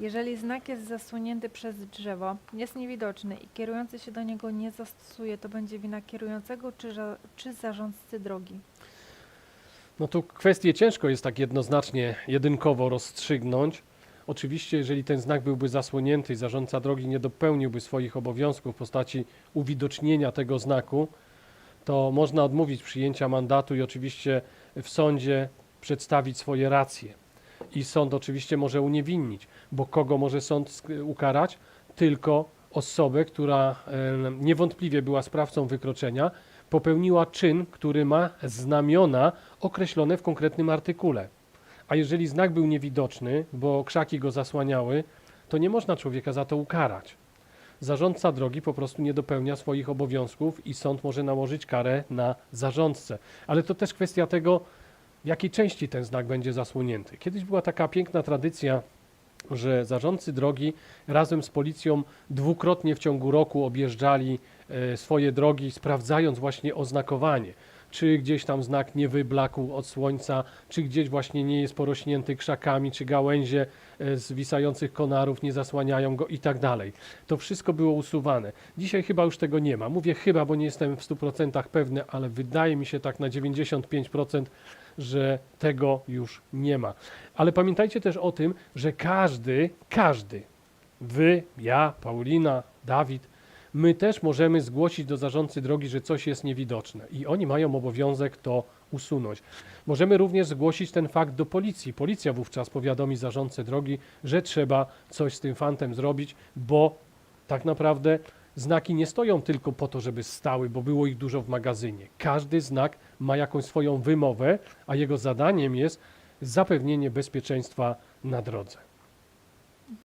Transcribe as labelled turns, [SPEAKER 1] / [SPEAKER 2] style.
[SPEAKER 1] Jeżeli znak jest zasłonięty przez drzewo, jest niewidoczny i kierujący się do niego nie zastosuje, to będzie wina kierującego czy, czy zarządcy drogi.
[SPEAKER 2] No tu kwestię ciężko jest tak jednoznacznie, jedynkowo rozstrzygnąć. Oczywiście, jeżeli ten znak byłby zasłonięty i zarządca drogi nie dopełniłby swoich obowiązków w postaci uwidocznienia tego znaku, to można odmówić przyjęcia mandatu i oczywiście w sądzie przedstawić swoje racje. I sąd oczywiście może uniewinnić, bo kogo może sąd ukarać? Tylko osobę, która niewątpliwie była sprawcą wykroczenia, popełniła czyn, który ma znamiona określone w konkretnym artykule. A jeżeli znak był niewidoczny, bo krzaki go zasłaniały, to nie można człowieka za to ukarać. Zarządca drogi po prostu nie dopełnia swoich obowiązków i sąd może nałożyć karę na zarządcę. Ale to też kwestia tego, w jakiej części ten znak będzie zasłonięty. Kiedyś była taka piękna tradycja, że zarządcy drogi razem z policją dwukrotnie w ciągu roku objeżdżali e, swoje drogi, sprawdzając właśnie oznakowanie. Czy gdzieś tam znak nie wyblakł od słońca, czy gdzieś właśnie nie jest porośnięty krzakami, czy gałęzie e, z wisających konarów nie zasłaniają go i tak dalej. To wszystko było usuwane. Dzisiaj chyba już tego nie ma. Mówię chyba, bo nie jestem w 100% pewny, ale wydaje mi się tak na 95%, że tego już nie ma. Ale pamiętajcie też o tym, że każdy, każdy, wy, ja, Paulina, Dawid, my też możemy zgłosić do zarządcy drogi, że coś jest niewidoczne i oni mają obowiązek to usunąć. Możemy również zgłosić ten fakt do policji. Policja wówczas powiadomi zarządcę drogi, że trzeba coś z tym fantem zrobić, bo tak naprawdę znaki nie stoją tylko po to, żeby stały, bo było ich dużo w magazynie. Każdy znak ma jakąś swoją wymowę, a jego zadaniem jest zapewnienie bezpieczeństwa na drodze.